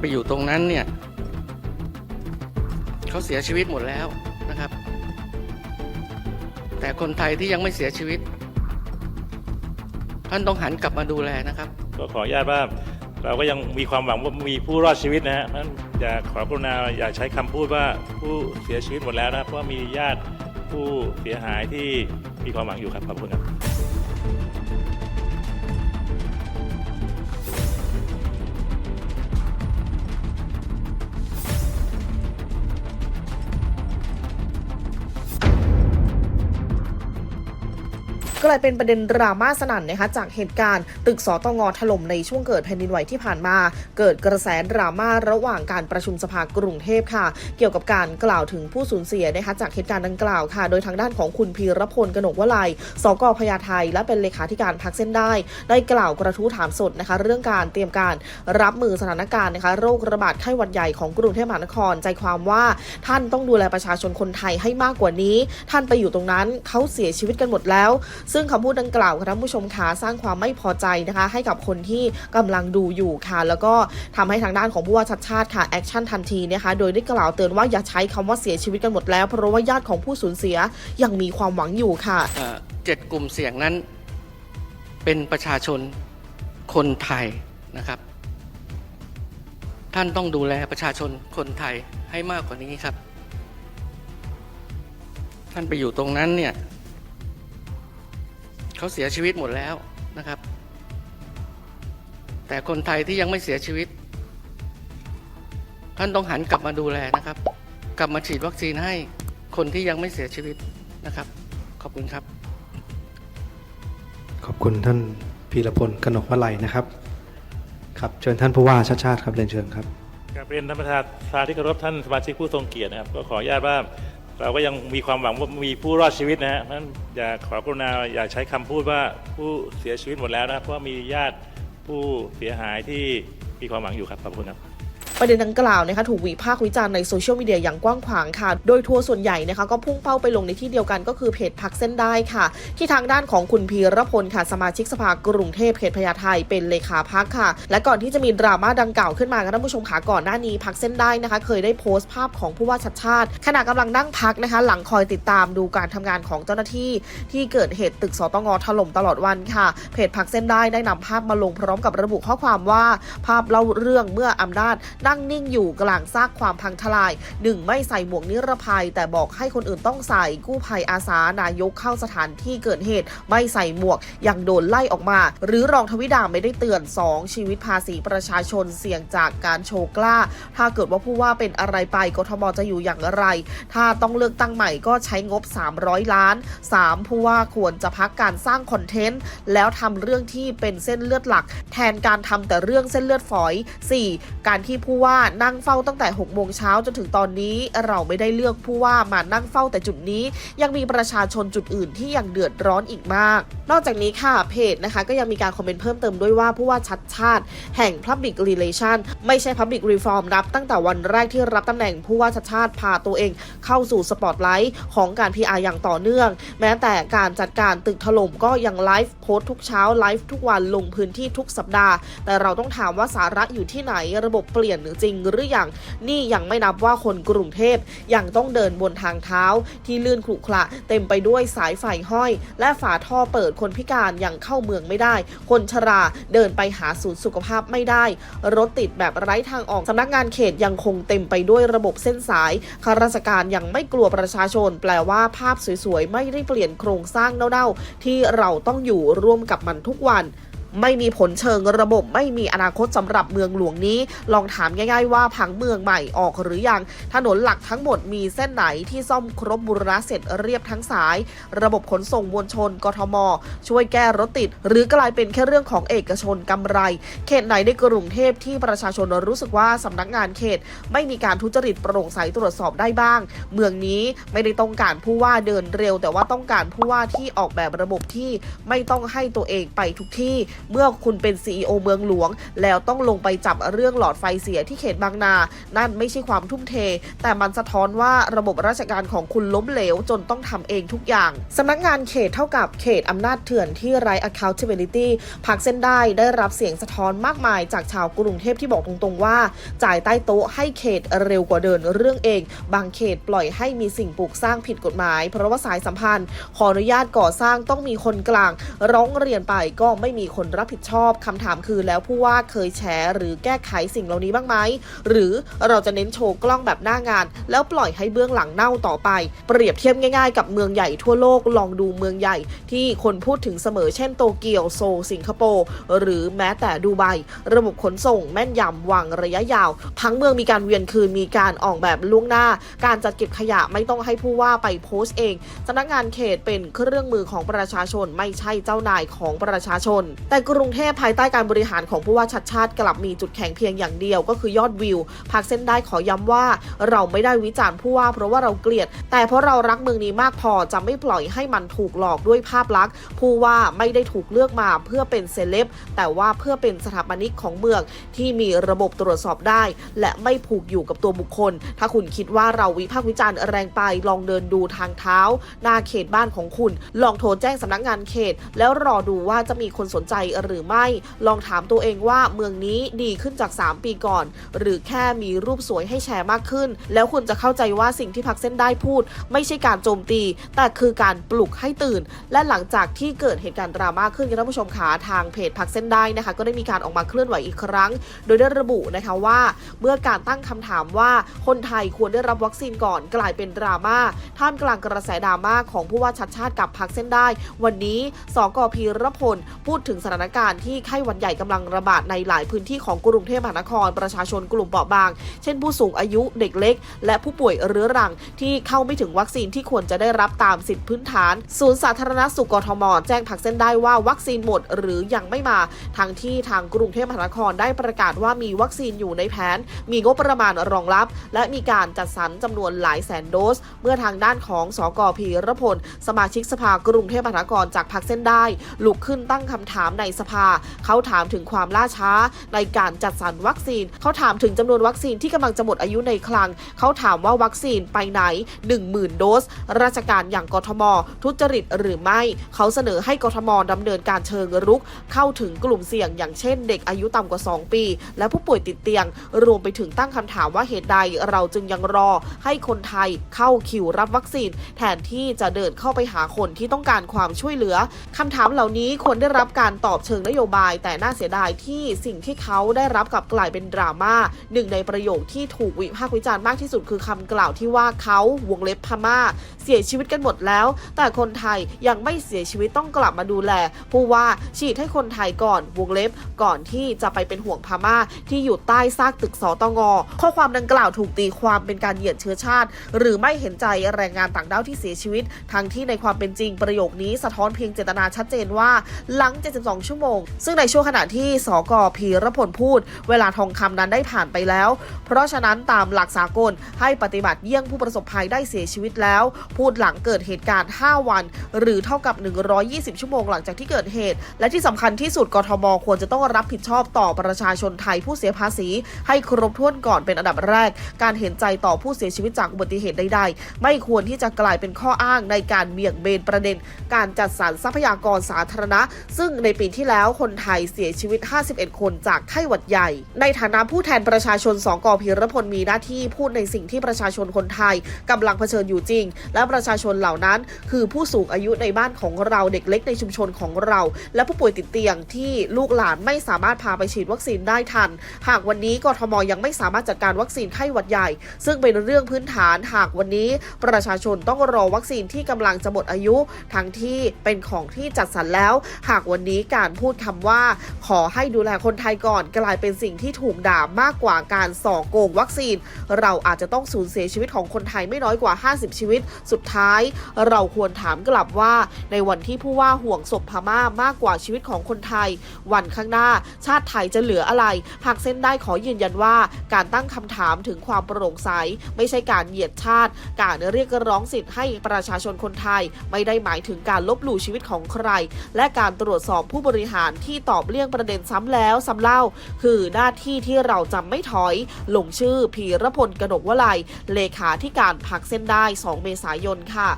ไปอยู่ตรงนั้นเนี่ยเขาเสียชีวิตหมดแล้วนะครับ แต่คนไทยที่ยังไม่เสียชีวิต ท่านต้องหันกลับมาดูแลนะครับ ก็ขออนุญาตว่าเราก็ยังมีความหวังว่ามีผู้รอดชีวิตนะฮะเพราะฉะนั้นอย่าขอกรุณาอย่าใช้คำพูดว่าผู้เสียชีวิตหมดแล้วนะเพราะว่ามีญาติผู้เสียหายที่มีความหวังอยู่ครับขอบคุณครับ ก็เลยเป็นประเด็นดราม่าสนั่นนะคะจากเหตุการณ์ ตึกสตงถล่มในช่วงเกิดแผ่นดินไหวที่ผ่านมา เกิดกระแสดราม่าระหว่างการประชุมสภากรุงเทพค่ะ เกี่ยวกับการกล่าวถึงผู้สูญเสียนะคะจากเหตุการณ์ดังกล่าวค่ะ โดยทางด้านของคุณพีรพลกนกวลัยสกพญาไทและเป็นเลขาธิการพักเส้นได้ ได้กล่าวกระทู้ถามสดนะคะ เรื่องการเตรียมการรับมือสถานการณ์นะคะ โรคระบาดไข้หวัดใหญ่ของกรุงเทพมหานคร ใจความว่าท่านต้องดูแลประชาชนคนไทยให้มากกว่านี้ ท่านไปอยู่ตรงนั้นเขาเสียชีวิตกันหมดแล้ว ซึ่งึ่งคำพูดดังกล่าวค่ะท่านผู้ชมคะสร้างความไม่พอใจนะคะให้กับคนที่กำลังดูอยู่ค่ะ แล้วก็ทำให้ทางด้านของผู้ว่าชัดชาติค่ะแอคชั่นทันทีนะคะโดยได้กล่าวเตือนว่าอย่าใช้คำว่าเสียชีวิตกันหมดแล้ว เพราะว่าญาติของผู้สูญเสียยังมีความหวังอยู่ค่ะเอ่อเจ็ดกลุ่มเสี่ยงนั้น เป็นประชาชนคนไทยนะครับ ท่านต้องดูแลประชาชนคนไทยให้มากกว่านี้ครับ ท่านไปอยู่ตรงนั้นเนี่ย เขาเสียชีวิตหมดแล้วนะครับ แต่คนไทยที่ยังไม่เสียชีวิต ท่านต้องหันกลับมาดูแลนะครับ กลับมาฉีดวัคซีนให้คนที่ยังไม่เสียชีวิตนะครับ ขอบคุณครับ ขอบคุณท่านพีรพลกนกวลัยนะครับ ครับเชิญท่านผู้ว่าชาติชาติครับเรียนเชิญครับกราบเรียนท่านประธานสภาที่เคารพท่านสมาชิกผู้ทรงเกียรตินะครับ ก็ขออนุญาตว่า เราก็ยังมีความหวังว่ามีผู้รอดชีวิตนะฮะเพราะฉะนั้นอย่าขอกรุณาอย่าใช้คำพูดว่าผู้เสียชีวิตหมดแล้วนะเพราะว่ามีญาติผู้เสียหายที่มีความหวังอยู่ครับขอบคุณครับ ประเด็นดังกล่าวนะคะถูกวิพากษ์วิจารณ์ในโซเชียลมีเดียอย่างกว้างขวางค่ะ โดยทัวร์ส่วนใหญ่นะคะก็พุ่งเป้าไปลงในที่เดียวกันก็คือเพจพักเส้นได้ค่ะ ที่ทางด้านของคุณพีรพลค่ะสมาชิกสภากรุงเทพเขตพญาไทเป็นเลขาพักค่ะ และก่อนที่จะมีดราม่าดังกล่าวขึ้นมาท่านผู้ชมขาก่อนหน้านี้พักเส้นได้นะคะ เคยได้โพสต์ภาพของผู้ว่าชัดชาติ ขณะกำลังนั่งพักนะคะ หลังคอยติดตามดูการทำงานของเจ้าหน้าที่ ที่เกิดเหตุตึกสตงถล่มตลอดวันค่ะ เพจพักเส้นได้ได้นำภาพมาลงพร้อมกับระบุข้อความว่า ภาพเล่าเรื่องเมื่ออำนาจนั่งนิ่งอยู่กลางซากความพังทลายหนึ่งไม่ใส่หมวกนิรภัย แต่บอกให้คนอื่นต้องใส่กู้ภัยอาสานายกเข้าสถานที่เกิดเหตุ ไม่ใส่หมวกยังโดนไล่ออกมา หรือรองทวิดาไม่ได้เตือน 2 ชีวิตภาษีประชาชนเสี่ยงจากการโชว์กล้า ถ้าเกิดว่าผู้ว่าเป็นอะไรไปกทมจะอยู่อย่างไร ถ้าต้องเลือกตั้งใหม่ก็ใช้งบ 300 ล้าน 3 ผู้ว่าควรจะพักการสร้างคอนเทนต์แล้วทำเรื่องที่เป็นเส้นเลือดหลัก แทนการทำแต่เรื่องเส้นเลือดฝอย 4. การที่ผู้ว่านั่งเฝ้าตั้งแต่6โมงเช้าจนถึงตอนนี้เราไม่ได้เลือกผู้ว่ามานั่งเฝ้าแต่จุดนี้ ยังมีประชาชนจุดอื่นที่ยังเดือดร้อนอีกมาก นอกจากนี้ค่ะเพจนะคะก็ยังมีการคอมเมนต์เพิ่มเติมด้วยว่าผู้ว่าชัดชาติ แห่ง Public Relation ไม่ใช่ Public Reform นับตั้งแต่วันแรกที่รับตำแหน่งผู้ว่าชัดชาติพาตัวเองเข้าสู่สปอตไลท์ของการ PR อย่างต่อเนื่อง แม้แต่การจัดการตึกถล่มก็ยังไลฟ์โพสต์ทุกเช้าไลฟ์ทุกวันลงพื้นที่ทุกสัปดาห์ แต่เราต้องถามว่าสาระอยู่ที่ไหนระบบเปลี่ยนหรือจริงหรือยังนี่ยังไม่นับว่าคนกรุงเทพยังต้องเดินบนทางเท้าที่ลื่นขรุขระเต็มไปด้วยสายไฟห้อย และฝาท่อเปิดคนพิการยังเข้าเมืองไม่ได้ คนชราเดินไปหาศูนย์สุขภาพไม่ได้ รถติดแบบไร้ทางออกสำนักงานเขตยังคงเต็มไปด้วยระบบเส้นสายข้าราชการยังไม่กลัวประชาชน แปลว่าภาพสวยๆ ไม่ได้เปลี่ยนโครงสร้างเน่าๆ ที่เราต้องอยู่ร่วมกับมันทุกวัน ไม่มีผลเชิงระบบไม่มีอนาคตสำหรับเมืองหลวงนี้ ลองถามง่ายๆว่าผังเมืองใหม่ออกหรือยัง ถนนหลักทั้งหมดมีเส้นไหนที่ซ่อมครบบูรณะเสร็จเรียบทั้งสาย ระบบขนส่งมวลชนกทม ช่วยแก้รถติด หรือกลายเป็นแค่เรื่องของเอกชนกำไร เขตไหนในกรุงเทพที่ประชาชนรู้สึกว่าสำนักงานเขต ไม่มีการทุจริตโปร่งใสตรวจสอบได้บ้าง เมืองนี้ไม่ได้ต้องการผู้ว่าเดินเร็ว แต่ว่าต้องการผู้ว่าที่ออกแบบระบบที่ไม่ต้องให้ตัวเองไปทุกที่เมื่อคุณเป็น CEO เมืองหลวง แล้วต้องลงไปจับเรื่องหลอดไฟเสียที่เขตบางนา นั่นไม่ใช่ความทุ่มเท แต่มันสะท้อนว่าระบบราชการของคุณล้มเหลวจนต้องทำเองทุกอย่างสำนักงานเขตเท่ากับเขตอำนาจเถื่อนที่ไร้ accountability พักเส้นได้ได้รับเสียงสะท้อนมากมายจากชาวกรุงเทพที่บอกตรงๆว่า จ่ายใต้โต๊ะให้เขตเร็วกว่าเดินเรื่องเอง บางเขตปล่อยให้มีสิ่งปลูกสร้างผิดกฎหมาย เพราะว่าสายสัมพันธ์ ขออนุญาตก่อสร้างต้องมีคนกลาง ร้องเรียนไปก็ไม่มีคนรับผิดชอบคำถามคือแล้วผู้ว่าเคยแฉหรือแก้ไขสิ่งเหล่านี้บ้างไหม หรือเราจะเน้นโชว์กล้องแบบหน้างาน แล้วปล่อยให้เบื้องหลังเน่าต่อไป เปรียบเทียบง่าย ๆ กับเมืองใหญ่ทั่วโลกลองดูเมืองใหญ่ ที่คนพูดถึงเสมอเช่นโตเกียวโซลสิงคโปร์หรือแม้แต่ดูไบระบบขนส่งแม่นยำวางระยะยาว ทั้งเมืองมีการเวียนคืนมีการออกแบบล่วงหน้า การจัดเก็บขยะไม่ต้องให้ผู้ว่าไปโพสต์เองสำนักงานเขตเป็นเครื่องมือของประชาชนไม่ใช่เจ้านายของประชาชน แต่กรุงเทพภายใต้การบริหารของผู้ว่าชัดชาติกลับมีจุดแข็งเพียงอย่างเดียว ก็คือยอดวิวพักเส้นได้ขอย้ำว่า เราไม่ได้วิจารณ์ผู้ว่าเพราะว่าเราเกลียด แต่เพราะเรารักเมืองนี้มากพอจะไม่ปล่อยให้มันถูกหลอกด้วยภาพลักษณ์ ผู้ว่าไม่ได้ถูกเลือกมาเพื่อเป็นเซเลบแต่ว่าเพื่อเป็นสถาปนิกของเมืองที่มีระบบตรวจสอบได้ และไม่ผูกอยู่กับตัวบุคคล ถ้าคุณคิดว่าเราวิพากษ์วิจารณ์แรงไปลองเดินดูทางเท้า หน้าเขตบ้านของคุณ ลองโทรแจ้งสำนักงานเขต แล้วรอดูว่าจะมีคนสนใจหรือไม่ ลองถามตัวเองว่าเมืองนี้ดีขึ้นจาก 3 ปีก่อน หรือแค่มีรูปสวยให้แชร์มากขึ้น แล้วคุณจะเข้าใจว่าสิ่งที่พักเส้นได้พูด ไม่ใช่การโจมตี แต่คือการปลุกให้ตื่น และหลังจากที่เกิดเหตุการณ์ดราม่าขึ้นท่านผู้ชมขาทางเพจพักเส้นได้นะคะ ก็ได้มีการออกมาเคลื่อนไหวอีกครั้ง โดยได้ระบุนะคะว่า เมื่อการตั้งคำถามว่าคนไทยควรได้รับวัคซีนก่อนกลายเป็นดราม่าท่ามกลางกระแสดราม่าของผู้ว่าชัดชาติกับพักเส้นได้ วันนี้สกพีรพลพูดถึงสถานานการณ์ที่ไข้หวัดใหญ่กำลังระบาดในหลายพื้นที่ของกรุงเทพมหานคร ประชาชนกลุ่มเปราะบาง เช่นผู้สูงอายุเด็กเล็ก และผู้ป่วยเรื้อรังที่เข้าไม่ถึงวัคซีนที่ควรจะได้รับตามสิทธิพื้นฐาน ศูนย์สาธารณสุขกทม แจ้งพักเส้นได้ว่าวัคซีนหมดหรือยังไม่มาทั้งที่ทางกรุงเทพมหานครได้ประกาศว่ามีวัคซีนอยู่ในแผน มีงบประมาณรองรับ และมีการจัดสรรจำนวนหลายแสนโดส เมื่อทางด้านของสกพีรพล สมาชิกสภากรุงเทพมหานครจากพักเส้นได้ลุกขึ้นตั้งคำถามในสภา เขาถามถึงความล่าช้าในการจัดสรรวัคซีน เขาถามถึงจำนวนวัคซีนที่กำลังจะหมดอายุในคลัง เขาถามว่าวัคซีนไปไหน 10,000 โดส ราชการอย่างกทม ทุจริตหรือไม่ เขาเสนอให้กทมดำเนินการเชิงรุก เข้าถึงกลุ่มเสี่ยง อย่างเช่น เด็กอายุต่ำกว่า 2 ปี และผู้ป่วยติดเตียง รวมไปถึงตั้งคำถามว่าเหตุใดเราจึงยังรอ ให้คนไทยเข้าคิวรับวัคซีน แทนที่จะเดินเข้าไปหาคนที่ต้องการความช่วยเหลือคำถามเหล่านี้ควรได้รับการตอบอบเชิงนโยบาย แต่น่าเสียดายที่สิ่งที่เขาได้รับกลับกลายเป็นดราม่าหนึ่งในประโยคที่ถูกวิพากษ์วิจารณ์มากที่สุดคือคำกล่าวที่ว่าเขาวงเล็บพม่า สียชีวิตกันหมดแล้ว แต่คนไทยยังไม่เสียชีวิตต้องกลับมาดูแล ผู้ว่าฉีดให้คนไทยก่อนวงเล็บก่อนที่จะไปเป็นห่วงพม่าที่อยู่ใต้ซากตึกสตงข้อความดังกล่าวถูกตีความเป็นการเหยียดเชื้อชาติ หรือไม่เห็นใจแรงงานต่างด้าวที่เสียชีวิต ทั้งที่ในความเป็นจริงประโยคนี้สะท้อนเพียงเจตนาชัดเจนว่าหลัง 72 ชั่วโมง ซึ่งในช่วงขณะที่สกพีรพลพูด เวลาทองคำนั้นได้ผ่านไปแล้ว เพราะฉะนั้นตามหลักสากลให้ปฏิบัติเยี่ยงผู้ประสบภัยได้เสียชีวิตแล้วพูดหลังเกิดเหตุการณ์ 5 วัน หรือเท่ากับ 120 ชั่วโมงหลังจากที่เกิดเหตุ และที่สำคัญที่สุดกทมควรจะต้องรับผิดชอบต่อประชาชนไทยผู้เสียภาษี ให้ครบถ้วนก่อนเป็นอันดับแรก การเห็นใจต่อผู้เสียชีวิตจากอุบัติเหตุใดๆ ไม่ควรที่จะกลายเป็นข้ออ้างในการเบี่ยงเบนประเด็น การจัดสรรทรัพยากรสาธารณะ ซึ่งในปีที่แล้วคนไทยเสียชีวิต 51 คนจากไข้หวัดใหญ่ ในฐานะผู้แทนประชาชนสกพีรพลมีหน้าที่พูดในสิ่งที่ประชาชนคนไทยกำลังเผชิญอยู่จริง และและประชาชนเหล่านั้น คือผู้สูงอายุในบ้านของเราเด็กเล็กในชุมชนของเรา และผู้ป่วยติดเตียงที่ลูกหลานไม่สามารถพาไปฉีดวัคซีนได้ทัน หากวันนี้กทมยังไม่สามารถจัดการวัคซีนไข้หวัดใหญ่ ซึ่งเป็นเรื่องพื้นฐานหากวันนี้ ประชาชนต้องรอวัคซีนที่กำลังจะหมดอายุ ทั้งที่เป็นของที่จัดสรรแล้ว หากวันนี้การพูดคำว่า ขอให้ดูแลคนไทยก่อนกลายเป็นสิ่งที่ถูกด่ามากกว่าการส่อโกงวัคซีน เราอาจจะต้องสูญเสียชีวิตของคนไทยไม่น้อยกว่า 50 ชีวิตสุดท้ายเราควรถามกลับว่า ในวันที่ผู้ว่าห่วงศพพม่ามากกว่าชีวิตของคนไทย วันข้างหน้า ชาติไทยจะเหลืออะไร หากเส้นได้ขอยืนยันว่า การตั้งคำถามถึงความโปร่งใส ไม่ใช่การเหยียดชาติ การเรียกร้องสิทธิ์ให้ประชาชนคนไทย ไม่ได้หมายถึงการลบหลู่ชีวิตของใคร และการตรวจสอบผู้บริหารที่ตอบเลี่ยงประเด็นซ้ำแล้วซ้ำเล่า คือหน้าที่ที่เราจะไม่ถอย ลงชื่อพีรพลกนกวลัยเลขาธิการพักเส้นได้ 2 เมษายนายนค่ะ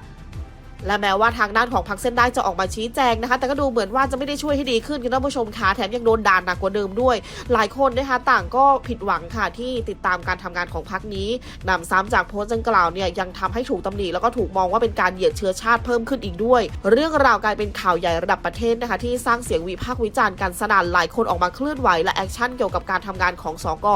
และแม้ว่าทางด้านของพักเส้นได้จะออกมาชี้แจงนะคะ แต่ก็ดูเหมือนว่าจะไม่ได้ช่วยให้ดีขึ้นคุณผู้ชมคะแถมยังโดนด่าหนักกว่าเดิมด้วย หลายคนนะคะต่างก็ผิดหวังค่ะที่ติดตามการทำงานของพักนี้นำซ้ำจากโพสต์ดังกล่าวเนี่ยยังทำให้ถูกตำหนิแล้วก็ถูกมองว่าเป็นการเหยียดเชื้อชาติเพิ่มขึ้นอีกด้วย เรื่องราวกลายเป็นข่าวใหญ่ระดับประเทศนะคะที่สร้างเสียงวิพากษ์วิจารณ์กันสนั่นหลายคนออกมาเคลื่อนไหวและแอคชั่นเกี่ยวกับการทำงานของสก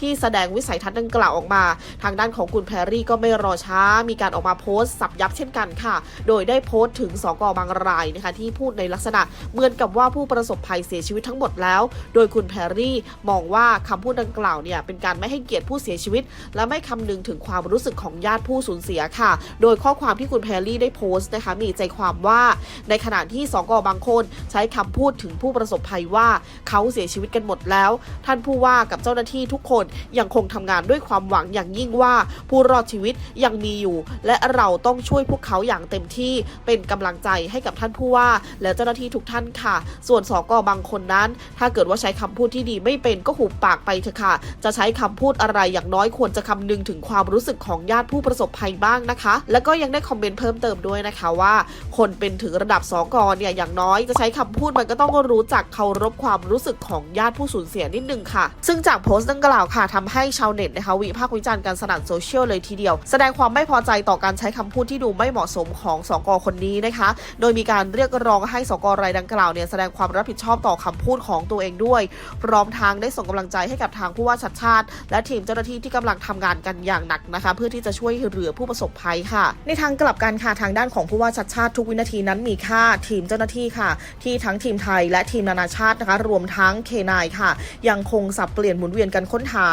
ที่แสดงวิสัยทัศน์ดังกล่าวออกมา ทางด้านของคุณแพรรี่ก็ไม่รอช้า มีการออกมาโพสต์สับยับเช่นกันค่ะ โดยยได้โพสต์ถึงสกบางรายนะคะที่พูดในลักษณะเหมือนกับว่าผู้ประสบภัยเสียชีวิตทั้งหมดแล้ว โดยคุณแพรรี่มองว่าคำพูดดังกล่าวเนี่ยเป็นการไม่ให้เกียรติผู้เสียชีวิต และไม่คำนึงถึงความรู้สึกของญาติผู้สูญเสียค่ะ โดยข้อความที่คุณแพรรี่ได้โพสต์นะคะมีใจความว่า ในขณะที่สกบางคนใช้คำพูดถึงผู้ประสบภัยว่าเขาเสียชีวิตกันหมดแล้ว ท่านผู้ว่ากับเจ้าหน้าที่ทุกคนยังคงทำงานด้วยความหวังอย่างยิ่งว่า ผู้รอดชีวิตยังมีอยู่ และเราต้องช่วยพวกเขาอย่างเต็มที่เป็นกำลังใจให้กับท่านผู้ว่า และเจ้าหน้าที่ทุกท่านค่ะ ส่วนสกบางคนนั้น ถ้าเกิดว่าใช้คำพูดที่ดีไม่เป็นก็หุบปากไปเถอะค่ะ จะใช้คำพูดอะไรอย่างน้อยควรจะคำนึงถึงความรู้สึกของญาติผู้ประสบภัยบ้างนะคะ แล้วก็ยังได้คอมเมนต์เพิ่มเติมด้วยนะคะว่า คนเป็นถึงระดับสกเนี่ยอย่างน้อยจะใช้คำพูดมันก็ต้องรู้จักเคารพความรู้สึกของญาติผู้สูญเสียนิดนึงค่ะ ซึ่งจากโพสต์ดังกล่าวค่ะทำให้ชาวเน็ตนะคะวิพากษ์วิจารณ์กันสนั่นโซเชียลเลยทีเดียว แสดงความไม่พอใจต่อการใช้คำพูดที่ดูไม่เหมาะสมของสกคนนี้นะคะ โดยมีการเรียกร้องให้สกรายดังกล่าวเนี่ยแสดงความรับผิดชอบต่อคำพูดของตัวเองด้วย พร้อมทางได้ส่งกำลังใจให้กับทางผู้ว่าชัดชาติ และทีมเจ้าหน้าที่ที่กำลังทำงานกันอย่างหนักนะคะ เพื่อที่จะช่วยเหลือผู้ประสบภัยค่ะ ในทางกลับกันค่ะทางด้านของผู้ว่าชัดชาติทุกวินาทีนั้นมีค่าทีมเจ้าหน้าที่ค่ะ ที่ทั้งทีมไทยและทีมนานาชาตินะคะ รวมทั้งเคนายค่ะ ยังคงสับเปลี่ยนหมุนเวียนกันค้นหา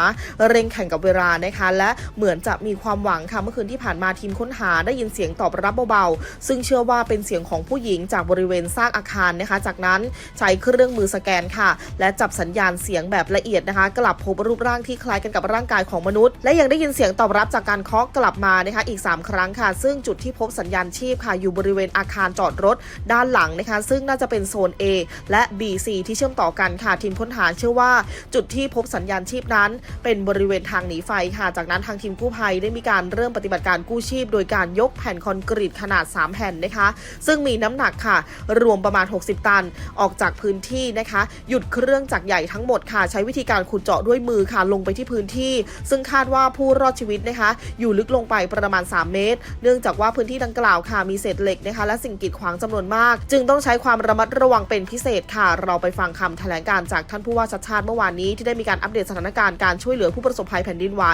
เร่งแข่งกับเวลานะคะ และเหมือนจะมีความหวังค่ะเมื่อคืนที่ผ่านมาทีมค้นหาได้ยินเสียงตอบรับเบาซึ่งเชื่อว่าเป็นเสียงของผู้หญิงจากบริเวณซากอาคารนะคะ จากนั้นใช้เครื่องมือสแกนค่ะ และจับสัญญาณเสียงแบบละเอียดนะคะ กลับพบรูปร่างที่คล้ายกันกับร่างกายของมนุษย์ และยังได้ยินเสียงตอบรับจากการเคาะกลับมานะคะอีก 3 ครั้งค่ะ ซึ่งจุดที่พบสัญญาณชีพค่ะอยู่บริเวณอาคารจอดรถ ด้านหลังนะคะ ซึ่งน่าจะเป็นโซน A และ BC ที่เชื่อมต่อกันค่ะทีมค้นหาเชื่อว่า จุดที่พบสัญญาณชีพนั้น เป็นบริเวณทางหนีไฟค่ะ จากนั้นทางทีมกู้ภัยได้มีการเริ่มปฏิบัติการกู้ชีพ โดยการยกแผ่นคอนกรีตขนาด3 แผ่นนะคะ ซึ่งมีน้ำหนักค่ะ รวมประมาณ 60 ตันออกจากพื้นที่นะคะ หยุดเครื่องจักรใหญ่ทั้งหมดค่ะ ใช้วิธีการขุดเจาะด้วยมือค่ะลงไปที่พื้นที่ ซึ่งคาดว่าผู้รอดชีวิตนะคะ อยู่ลึกลงไปประมาณ 3 เมตร เนื่องจากว่าพื้นที่ดังกล่าวค่ะมีเศษเหล็กนะคะ และสิ่งกีดขวางจำนวนมาก จึงต้องใช้ความระมัดระวังเป็นพิเศษค่ะ เราไปฟังคำแถลงการจากท่านผู้ว่าชัดชาติเมื่อวานนี้ที่ได้มีการอัปเดตสถานการณ์การช่วยเหลือผู้ประสบภัยแผ่นดินไหว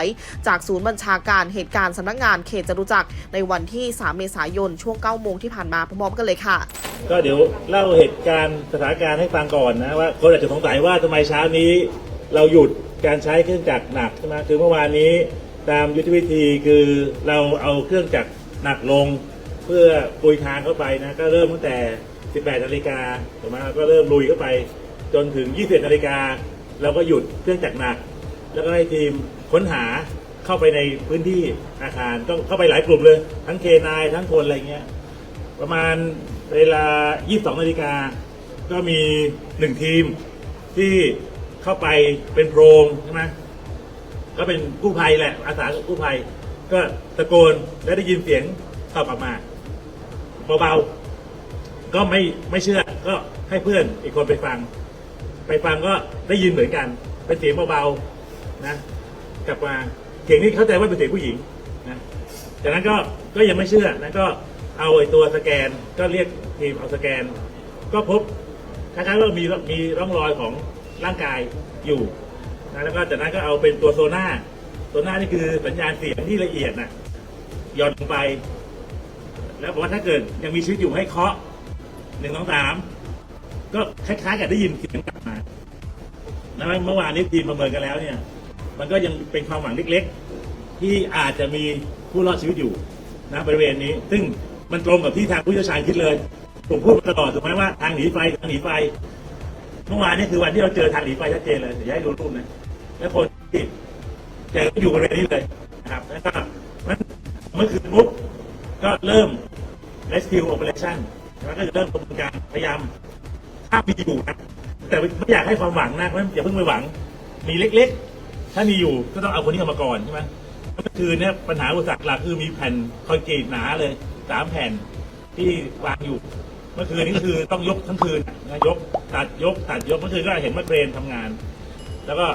จากศูนย์บัญชาการเหตุการณ์สำนักงานเขตจตุจักรในวันที่ 3 เมษายนช่วง9โมงที่ผ่านมาพร้อมๆกันเลยค่ะ ก็เดี๋ยวเล่าเหตุการณ์สถานการณ์ให้ฟังก่อนนะว่าคนอาจจะสงสัยว่าทำไมเช้านี้ เราหยุดการใช้เครื่องจักรหนักใช่ไหมคือเมื่อวานนี้ตามยุทธวิธีคือเราเอาเครื่องจักรหนักลง เพื่อปุยทางเข้าไปนะก็เริ่มตั้งแต่ 18นาฬิกาถูกไหมก็เริ่มลุยเข้าไป จนถึง 21นาฬิกาเราก็หยุดเครื่องจักรหนัก แล้วก็ให้ทีมค้นหา เข้าไปในพื้นที่อาคารต้องเข้าไปหลายกลุ่มเลย ทั้งเคนายทั้งคนอะไรเงี้ยประมาณเวลา 22นาฬิกาก็มีหนึ่งทีมที่เข้าไปเป็นโพรงใช่ไหมก็เป็นกู้ภัยแหละ อาสากู้ภัย ก็ตะโกนและได้ยินเสียงตอบกลับมาเบาๆก็ไม่ไม่เชื่อ ก็ให้เพื่อนอีกคนไปฟัง ไปฟังก็ได้ยินเหมือนกัน เป็นเสียงเบาๆนะ กลับมา เสียงนี้เข้าใจว่าเป็นเสียงผู้หญิงนะจากนั้นก็ก็ยังไม่เชื่อนะก็เอาไอ้ตัวสแกนก็เรียกทีมเอาสแกน ก็พบคล้ายๆว่ามีมีร่องรอยของร่างกายอยู่นะแล้วก็จากนั้นก็เอาเป็นตัวโซน่าโซน่านี่คือสัญญาณเสียงที่ละเอียดนะย่อนลงไป แล้วบอกว่าถ้าเกิดยังมีชีวิตอยู่ให้เคาะหนึ่งสองสามก็คล้ายๆกับได้ยินเสียงกลับมาแล้วเมื่อวานนี้ทีมประเมินกันแล้วเนี่ย มันก็ยังเป็นความหวังเล็กๆ ที่อาจจะมีผู้รอดชีวิตอยู่นะบริเวณนี้ ซึ่งมันตรงกับที่ทางผู้เชี่ยวชาญคิดเลย ผมพูดมาตลอดถูกไหมว่าทางหนีไฟทางหนีไฟเมื่อวานนี้คือวันที่เราเจอทางหนีไฟชัดเจนเลยเดี๋ยวให้ดูรูปนะแล้วคนที่เจออยู่บริเวณนี้เลยนะครับแล้วก็มันเมื่อคืนปุ๊บก็เริ่ม rescue operation แล้วก็จะเริ่มกระบวนการพยายามภามีอยู่นะแต่ไม่อยากให้ความหวังนะเพราะอย่าเพิ่งไปหวังมีเล็ก ๆ ถ้ามีอยู่ก็ต้องเอาคนที่เอามาก่อนใช่ไหมเมื่อคืนเนี่ยปัญหาอุปสรรคหลักคือมีแผ่นคอนกรีตหนาเลยสามแผ่นที่วางอยู่ เมื่อคืนนี้ก็คือต้องยกทั้งคืนนะยกตัดยกตัดยกเมื่อคืนก็เห็นว่าเครนทำงาน แล้วก็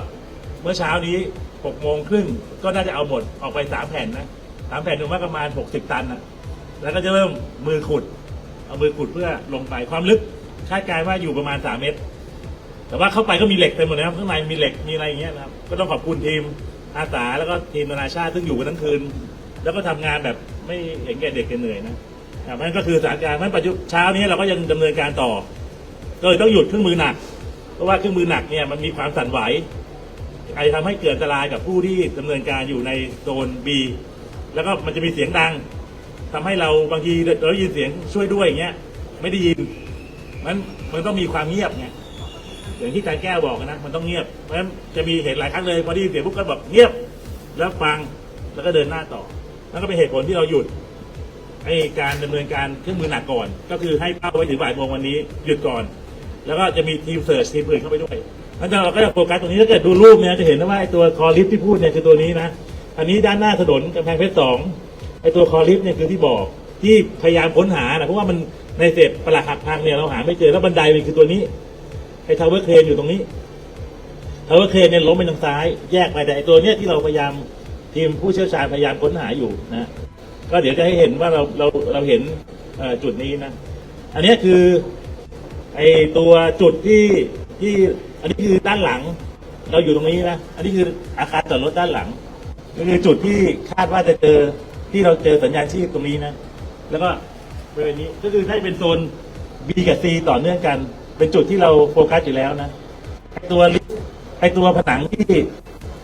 เมื่อเช้านี้หกโมงครึ่งก็น่าจะเอาหมดออกไปสามแผ่นนะสามแผ่นรวมว่าประมาณหกสิบตันนะแล้วก็จะเริ่มมือขุด เอามือขุดเพื่อลงไปความลึกคาดการณ์ว่าอยู่ประมาณสามเมตร แต่ว่าเข้าไปก็มีเหล็กเต็มหมดนะครับข้างในมีเหล็กมีอะไรอย่างเงี้ยนะครับ ก็ต้องขอบคุณทีมอาสาแล้วก็ทีมนานาชาติซึ่งอยู่กันทั้งคืน แล้วก็ทำงานแบบไม่เห็นแก่เด็กแก่เหนื่อยนะครับนั่นก็คือสถานการณ์มันปัจจุบันเช้านี้เราก็ยังดำเนินการต่อก็เลยต้องหยุดเครื่องมือหนัก เพราะว่าเครื่องมือหนักเนี่ยมันมีความสั่นไหวอาจจะทำให้เกิดอันตรายกับผู้ที่ดำเนินการอยู่ในโซน B แล้วก็มันจะมีเสียงดังทำให้เราบางทีเราได้ยินเสียงช่วยด้วยอย่างเงี้ยไม่ได้ยินมันมันต้องมีความเงียบไง อย่างที่การแก้วบอกนะมันต้องเงียบเพราะฉะนั้นจะมีเหตุหลายครั้งเลยพอได้ยินเสียงปุ๊บก็แบบเงียบแล้วฟังแล้วก็เดินหน้าต่อนั่นก็เป็นเหตุผลที่เราหยุดให้การดำเนินการเครื่องมือหนักก่อน ก็คือให้เป้าไว้ถึงบ่ายโมงวันนี้หยุดก่อน แล้วก็จะมีทีมเสิร์ชทีมอื่นเข้าไปด้วยนั่นเราก็จะโฟกัสตรงนี้ถ้าเกิดดูรูปเนี่ยจะเห็นว่าไอ้ตัวคอลิฟที่พูดเนี่ยคือตัวนี้นะอันนี้ด้านหน้าถนนกำแพงเพชรสองไอ้ตัวคอลิฟเนี่ยคือที่บอกที่พยายามค้นหานะเพราะว่ามันในเศษปลาดหักพังเนี่ยเราหาไม่เจอแล้วบันไดมันคือตัวนี้ ไอ้ทาวเวอร์เครนอยู่ตรงนี้ทาวเวอร์เครนเนี่ยล้มไปทางซ้าย แยกไปแต่ไอ้ตัวเนี้ยที่เราพยายามทีมผู้เชี่ยวชาญพยายามค้นหาอยู่นะก็เดี๋ยวจะให้เห็นว่าเราเราเราเห็นจุดนี้นะ อันนี้คือไอ้ตัวจุดที่ที่อันนี้คือด้านหลัง เราอยู่ตรงนี้นะ อันนี้คืออาคารจอดรถด้านหลังก็คือจุดที่คาดว่าจะเจอที่เราเจอสัญญาณชีพตรงนี้นะ แล้วก็บริเวณนี้ก็คือให้เป็นโซน B กับ C ต่อเนื่องกัน เป็นจุดที่เราโฟกัสอยู่แล้วนะไอตัวไอตัวผนังที่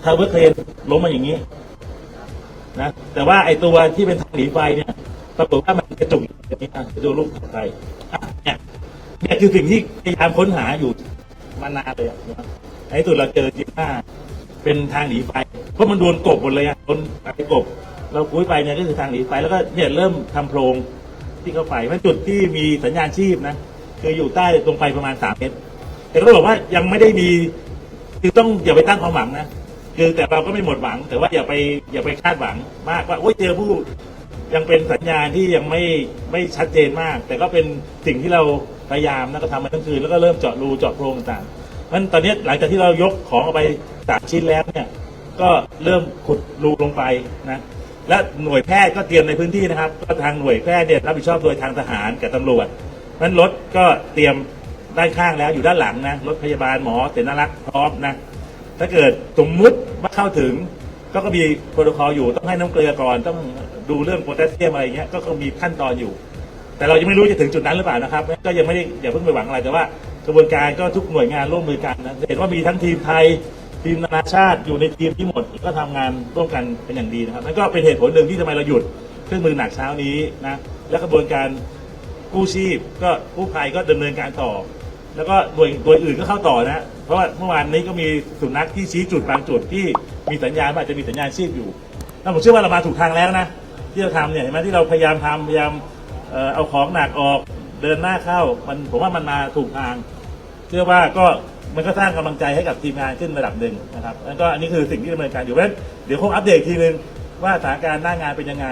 ทาวเวอร์เครนล้มมาอย่างนี้นะแต่ว่าไอตัวที่เป็นทางหนีไฟเนี่ยปรากฏว่ามันกระจุกอยู่อย่างนี้นะจะดูรูปถัดไปเนี่ยเนี่ยคือสิ่งที่พยายามค้นหาอยู่มานานเลยอะนะครับในที่สุดเราเจอจิบ้าเป็นทางหนีไฟเพราะมันโดนกบหมดเลยอะโดนไอ้กบ เราคุยไปเนี่ยก็คือทางหนีไฟแล้วก็เนี่ยเริ่มทำโพรงที่เข้าไปมันจุดที่มีสัญญาณชีพนะ คืออยู่ใต้ตรงไปประมาณสามเมตร แต่ก็บอกว่ายังไม่ได้มีคือต้องอย่าไปตั้งความหวังนะคือแต่เราก็ไม่หมดหวัง แต่ว่าอย่าไปอย่าไปคาดหวังมากว่าโอ้ยเจอผู้ยังเป็นสัญญาณที่ยังไม่ไม่ชัดเจนมาก แต่ก็เป็นสิ่งที่เราพยายามนะก็ทำมาทั้งคืนแล้วก็เริ่มเจาะรูเจาะโพรงต่างๆมันตอนนี้หลังจากที่เรายกของออกไปสามชิ้นแล้วเนี่ยก็เริ่มขุดรูลงไปนะและหน่วยแพทย์ก็เตรียมในพื้นที่นะครับก็ทางหน่วยแพทย์เนี่ยรับผิดชอบโดยทางทหารกับตำรวจ นั้นรถก็เตรียมด้านข้างแล้วอยู่ด้านหลังนะรถพยาบาลหมอเสนารักษ์พร้อมนะถ้าเกิดสมมุติว่าเข้าถึงก็ก็มีโปรโตคอลอยู่ต้องให้น้ำเกลือก่อนต้องดูเรื่องโพแทสเซียมอะไรเงี้ยก็คงมีขั้นตอนอยู่ แต่เรายังไม่รู้จะถึงจุดนั้นหรือเปล่านะครับ ก็ยังไม่ได้อย่าเพิ่งไปหวังอะไรแต่ว่ากระบวนการก็ทุกหน่วยงานร่วมมือกันนะเห็นว่ามีทั้งทีมไทยทีมนานาชาติอยู่ในทีมที่หมดก็ทำงานร่วมกันเป็นอย่างดีนะครับนั่นก็เป็นเหตุผลหนึ่งที่ทำไมเราหยุดเครื่องมือหนักเช้านี้นะและกระบวนการ กู้ชีพ ก็กู้ภัยก็ดำเนินการต่อ แล้วก็หน่วยหน่วยอื่นก็เข้าต่อนะ เพราะว่าเมื่อวานนี้ก็มีสุนัขที่ชี้จุดบางจุดที่มีสัญญาณอาจจะมีสัญญาณชีพอยู่ถ้าผมเชื่อว่าเรามาถูกทางแล้วนะที่เราทำเนี่ยเห็นไหมที่เราพยายามทำพยายามเอาของหนักออกเดินหน้าเข้ามันผมว่ามันมาถูกทาง เชื่อว่าก็มันก็สร้างกำลังใจให้กับทีมงานขึ้นระดับหนึ่งนะครับแล้วก็อันนี้คือสิ่งที่ดำเนินการอยู่เพราะฉะนั้นเดี๋ยวคงอัปเดตอีกทีนึงว่าสถานการณ์หน้างานเป็นยังไง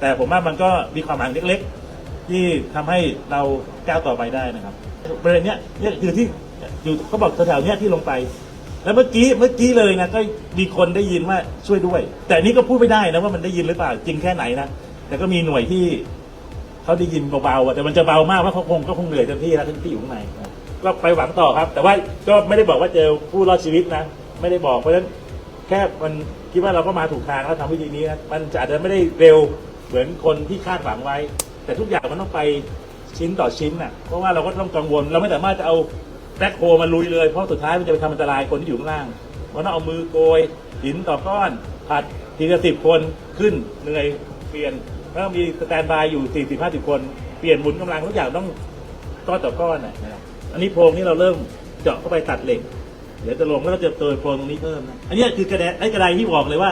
แต่ผมว่ามันก็มีความหวังเล็กๆ ที่ทำให้เราก้าวต่อไปได้นะครับประเด็นเนี้ยเนี่ยคือที่อยู่เขาบอกแถวๆเนี้ยที่ลงไป แล้วเมื่อกี้เมื่อกี้เลยนะก็มีคนได้ยินว่าช่วยด้วย แต่นี้ก็พูดไม่ได้นะว่ามันได้ยินหรือเปล่าจริงแค่ไหนนะแต่ก็มีหน่วยที่เขาได้ยินเบาๆอะแต่มันจะเบามากว่าเขาคงก็คงเหนื่อยเต็มที่แล้วที่อยู่ข้างในนะก็ไปหวังต่อครับ แต่ว่าก็ไม่ได้บอกว่าเจอผู้รอดชีวิตนะไม่ได้บอกเพราะฉะนั้นแค่มันคิดว่าเราก็มาถูกทางแล้วทำวิธีนี้นะมันจะอาจจะไม่ได้เร็วเหมือนคนที่คาดหวังไว้ แต่ทุกอย่างมันต้องไปชิ้นต่อชิ้นน่ะเพราะว่าเราก็ต้องกังวล เราไม่สามารถจะเอาแบ็คโฮมาลุยเลย เพราะสุดท้ายมันจะไปทำอันตรายคนที่อยู่ข้างล่างเพราะต้องเอามือโกยหินต่อก้อนผัดทีละสิบคนขึ้นเหนื่อยเปลี่ยนแล้วมีสแตนบายอยู่40 50คนเปลี่ยนหมุนกำลังทุกอย่างต้องก้อนต่อก้อนนะนะอันนี้โพรงนี้เราเริ่มเจาะเข้าไปตัดเหล็กเดี๋ยวจะลงแล้วก็จะเติมโพรงตรงนี้เพิ่มนะอันนี้คือกระไดไอ้กระไดที่บอกเลยว่า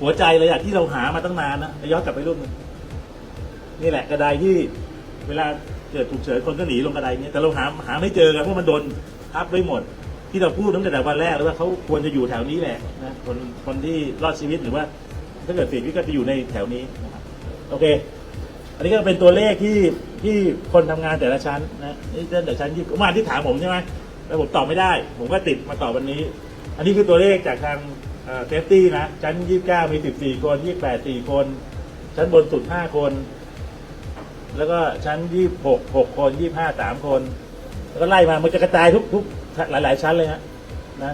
หัวใจเลยอะที่เราหามาตั้งนานนะย้อนกลับไปรูปนึง นี่แหละกระไดที่เวลาเกิดฉุกเฉินคนก็หนีลงกระไดเนี่ยแต่เราหาหาไม่เจอกันเพราะมันโดนทับไว้หมด ที่เราพูดตั้งแต่วันแรกเลยว่าเขาควรจะอยู่แถวนี้แหละนะคนคนที่รอดชีวิตหรือว่า ถ้าเกิดเสียชีวิตก็จะอยู่ในแถวนี้นะครับโอเค อันนี้ก็เป็นตัวเลขที่ที่คนทำงานแต่ละชั้นนะนี่เริ่มแต่ชั้นยี่เมื่อวานที่ถามผมใช่ไหมแล้วผมตอบไม่ได้ ผมก็ติดมาตอบวันนี้ อันนี้คือตัวเลขจากทางเซฟตี้นะชั้นยี่สิบเก้ามีสิบสี่คนยี่สิบแปดสี่คน ชั้นบนสุดห้าคน แล้วก็ชั้นยี่หกหกคนยี่ห้าสามคน แล้วก็ไล่มามันจะกระจายทุกทุกหลายๆชั้นเลยฮะนะ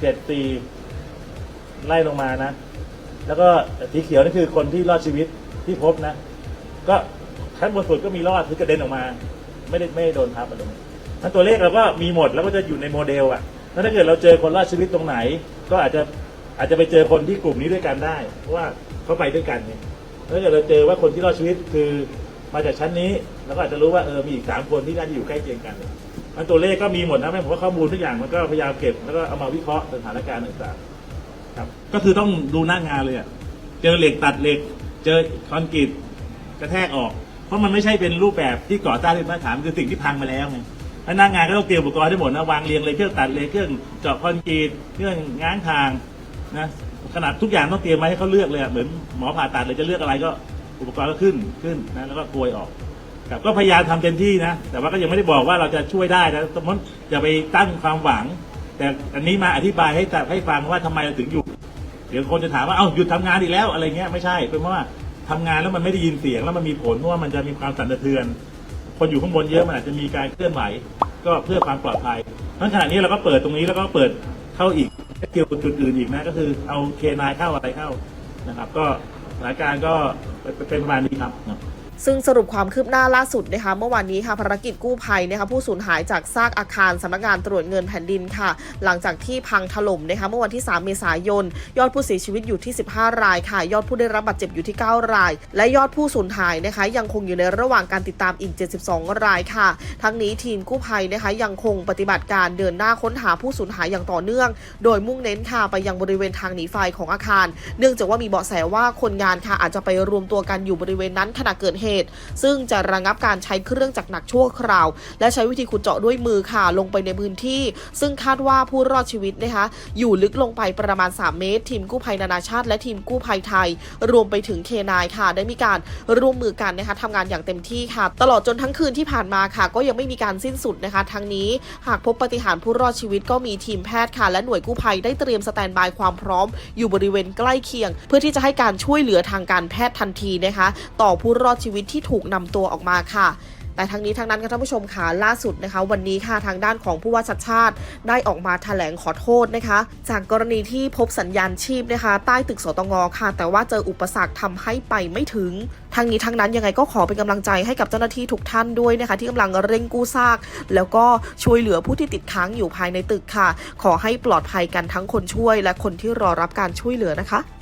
เจ็ดสี่ไล่ลงมานะ แล้วก็สีเขียวนี่คือคนที่รอดชีวิตที่พบนะ ก็ชั้นบนสุดก็มีรอดคือกระเด็นออกมา ไม่ได้ไม่ได้โดนทับอะไรตรงนี้ทั้นตัวเลขเราก็มีหมดแล้วก็จะอยู่ในโมเดลอะแล้วถ้าเกิดเราเจอคนรอดชีวิตตรงไหน ก็อาจจะอาจจะไปเจอคนที่กลุ่มนี้ด้วยกันได้ เพราะว่าเขาไปด้วยกันเนี่ยถ้าเกิดเราเจอว่าคนที่รอดชีวิตคือ มาจากชั้นนี้เราก็อาจจะรู้ว่าเออมีอีกสามคนที่น่าจะอยู่ใกล้เคียงกันมันตัวเลขก็มีหมดนะแม่ผมว่าข้อมูลทุกอย่างมันก็พยายามเก็บแล้วก็เอามาวิเคราะห์สถานการณ์ต่างๆครับ ก็คือต้องดูหน้างานเลยอะเจอเหล็กตัดเหล็ก เจอคอนกรีตกระแทกออก เพราะมันไม่ใช่เป็นรูปแบบที่ก่อสร้างที่มาตรฐานคือสิ่งที่พังมาแล้วไงแล้วหน้างานก็ต้องเตรียมอุปกรณ์ให้หมดนะวางเรียงเลยเครื่องตัดเลยเครื่องเจาะคอนกรีตเครื่องง้างทางนะขนาดทุกอย่างต้องเตรียมมาให้เขาเลือกเลยเหมือนหมอผ่าตัดเลยจะเลือกอะไรก็ อุปกรณ์ก็ขึ้นขึ้นนะแล้วก็โกยออกครับก็พยายามทำเต็มที่นะ แต่ว่าก็ยังไม่ได้บอกว่าเราจะช่วยได้นะสมมติอย่าไปตั้งความหวัง แต่อันนี้มาอธิบายให้ให้ฟังว่าทำไมเราถึงอยู่เดี๋ยวคนจะถามว่าเอ้าหยุดทำงานอีกแล้วอะไรเงี้ยไม่ใช่เป็นเพราะว่าทำงานแล้วมันไม่ได้ยินเสียงแล้วมันมีผลเพราะว่ามันจะมีความสั่นสะเทือน คนอยู่ข้างบนเยอะมันอาจจะมีการเคลื่อนไหวก็เพื่อความปลอดภัยทั้งขณะนี้เราก็เปิดตรงนี้แล้วก็เปิดเข้าอีกเกี่ยวกับจุดอื่นอีกนะก็คือเอาเคนายเข้าอะไรเข้านะครับ ก็สถานการณ์ก็ เป็นประมาณนี้ครับ ซึ่งสรุปความคืบหน้าล่าสุดนะคะ เมื่อวานนี้ค่ะภารกิจกู้ภัยนะคะผู้สูญหายจากซากอาคารสำนักงานตรวจเงินแผ่นดินค่ะ หลังจากที่พังถล่มนะคะเมื่อวันที่ 3 เมษายน ยอดผู้เสียชีวิตอยู่ที่ 15 รายค่ะ ยอดผู้ได้รับบาดเจ็บอยู่ที่ 9 ราย และยอดผู้สูญหายนะคะ ยังคงอยู่ในระหว่างการติดตามอีก 72 รายค่ะ ทั้งนี้ทีมกู้ภัยนะคะยังคงปฏิบัติการเดินหน้าค้นหาผู้สูญหายอย่างต่อเนื่อง โดยมุ่งเน้นค่ะไปยังบริเวณทางหนีไฟของอาคาร เนื่องจากว่ามีเบาะแสว่าคนงานค่ะอาจจะไปรวมตัวกันอยู่บริเวณนั้นขณะเกิดเหตุซึ่งจะระงับการใช้เครื่องจักรหนักชั่วคราว และใช้วิธีขุดเจาะด้วยมือค่ะลงไปในพื้นที่ ซึ่งคาดว่าผู้รอดชีวิตนะคะ อยู่ลึกลงไปประมาณ 3 เมตร ทีมกู้ภัยนานาชาติ และทีมกู้ภัยไทย รวมไปถึงเคนายค่ะ ได้มีการร่วมมือกันนะคะทำงานอย่างเต็มที่ค่ะ ตลอดจนทั้งคืนที่ผ่านมาค่ะ ก็ยังไม่มีการสิ้นสุดนะคะ ทั้งนี้หากพบปฏิหารผู้รอดชีวิตก็มีทีมแพทย์ค่ะ และหน่วยกู้ภัยได้เตรียมสแตนบายความพร้อม อยู่บริเวณใกล้เคียง เพื่อที่จะให้การช่วยเหลือทางการแพทย์ทันทีนะคะ ต่อผู้รอดชีวิตที่ถูกนำตัวออกมาค่ะแต่ทั้งนี้ทั้งนั้นค่ะท่านผู้ชมค่ะล่าสุดนะคะ วันนี้ค่ะทางด้านของผู้ว่าชัดชาติได้ออกมาแถลงขอโทษนะคะ จากกรณีที่พบสัญญาณชีพนะคะ ใต้ตึกสตงค่ะ แต่ว่าเจออุปสรรคทำให้ไปไม่ถึงทางนี้ทั้งนั้นยังไงก็ขอเป็นกำลังใจให้กับเจ้าหน้าที่ทุกท่านด้วยนะคะ ที่กำลังเร่งกู้ซาก แล้วก็ช่วยเหลือผู้ที่ติดค้างอยู่ภายในตึกค่ะ ขอให้ปลอดภัยกันทั้งคนช่วย และคนที่รอรับการช่วยเหลือนะคะ